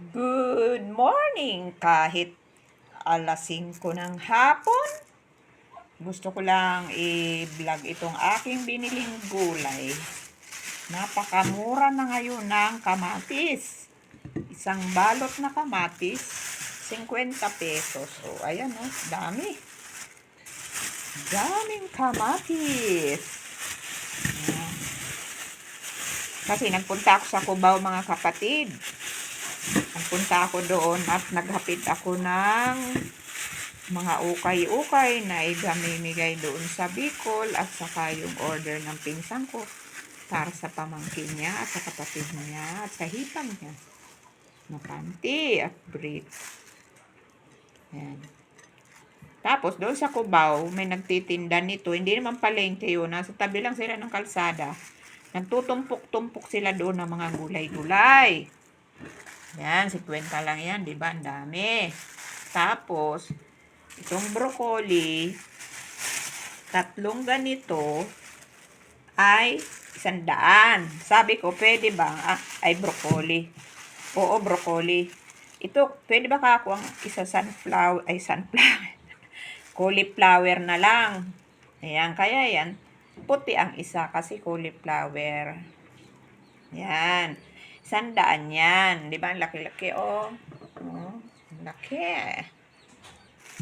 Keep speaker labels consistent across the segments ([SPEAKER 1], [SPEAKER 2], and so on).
[SPEAKER 1] Good morning! Kahit alas 5 ng hapon, gusto ko lang i-vlog itong aking biniling gulay. Napakamura na ngayon ng kamatis. Isang balot na kamatis, 50 pesos. O, ayan o, dami. Daming kamatis. Kasi nagpunta ako sa Cubao mga kapatid. Nagpunta ako doon at naghapit ako ng mga ukay-ukay na igamimigay doon sa Bicol at saka yung order ng pinsang ko para sa pamangkin niya at sa kapatid niya at sa hipag niya na at brief. Yan. Tapos doon sa Cubao, may nagtitinda nito. Hindi naman palengke yun. Nasa tabi lang sila ng kalsada. Nagtutumpok-tumpok sila doon ng mga gulay-gulay. Yan, 50 lang yan, di ba? Ang dami. Tapos, itong broccoli, tatlong ganito, ay isandaan. Sabi ko, pwede ba? Ah, ay broccoli. Oo, broccoli. Ito, pwede ba ka ang isa sunflower, ay sunflower, cauliflower na lang. Ayan, kaya yan, puti ang isa kasi cauliflower. Yan. Sandaan yan. Di ba? Ang laki-laki, oh. Oh, laki.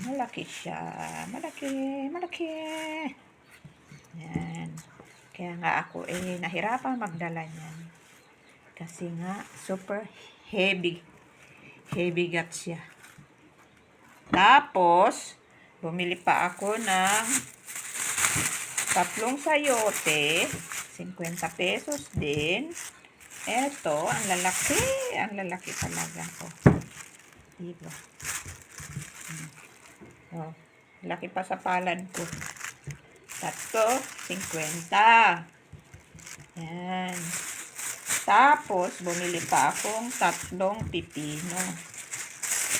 [SPEAKER 1] Malaki siya. Malaki. Malaki. Yan. Kaya nga ako, eh, nahirapan magdala niyan. Kasi nga, super heavy. Heavy gat siya. Tapos, bumili pa ako ng tatlong sayote. 50 pesos din. Eto, ang lalaki. Ang lalaki talaga. Oh. Diba? Hmm. Oh. Laki pa sa palad ko. Tatlo, 50. Yan. Tapos, bumili pa akong tatlong pipino.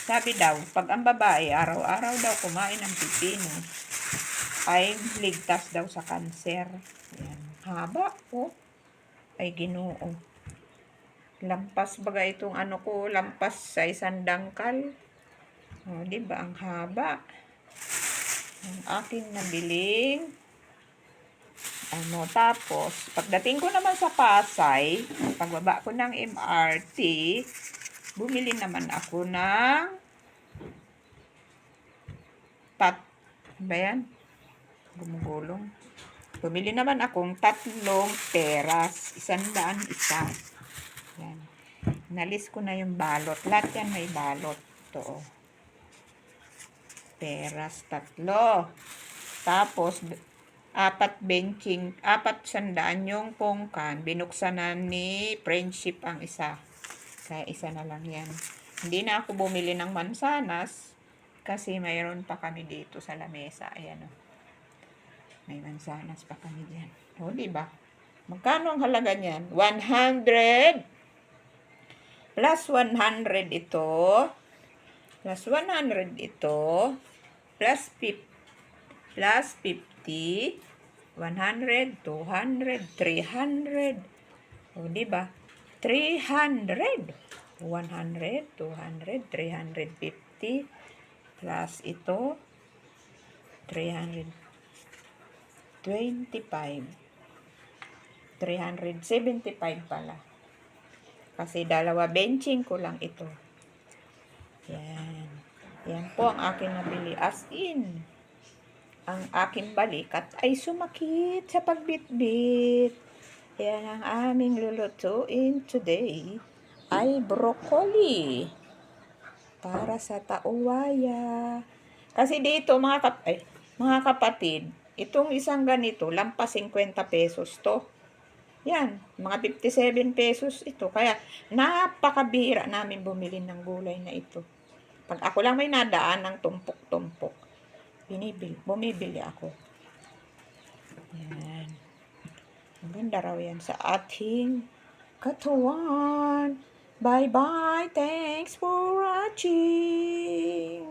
[SPEAKER 1] Sabi daw, pag ang babae, araw-araw daw kumain ng pipino, ay ligtas daw sa kanser. Yan. Haba, oh. Ay, ginoo. Lampas baga itong ano ko, lampas sa isang dangkal. O, di ba ang haba? Ang aking nabiling ano, tapos, pagdating ko naman sa Pasay, pagbaba ko ng MRT, bumili naman ako ng tat, ba yan? Gumugulong. Bumili naman akong tatlong peras, isang daan isa. Nalis ko na yung balot. Lahat yan may balot. Oh. Peras, tatlo. Tapos, apat benching, apat sandaan yung pongkan. Binuksan na ni Friendship ang isa. Kaya isa na lang yan. Hindi na ako bumili ng mansanas kasi mayroon pa kami dito sa lamesa. Ayan o. Oh. May mansanas pa kami dyan. O, diba? Magkano ang halaga niyan? 100 plus 100 ito. Plus 100 ito. Plus 50. Plus 50. 100, 200, 300. O, di ba? 300. 100, 200, 350 plus ito 325 375 pala kasi dalawa benching ko lang ito yan yan po ang akin nabili as in ang aking balikat ay sumakit sa pagbitbit. Yan ang aming lulutuin today ay broccoli para sa tauwaya. Kasi dito mga kap ay, mga kapatid, itong isang ganito, lampas 50 pesos to. Yan, mga 57 pesos ito. Kaya napakabihira namin bumili ng gulay na ito. Pag ako lang may nadaan ng tumpok-tumpok binibili, bumibili ako. Yan. Maganda raw yan sa ating katawan. Bye-bye. Thanks for watching.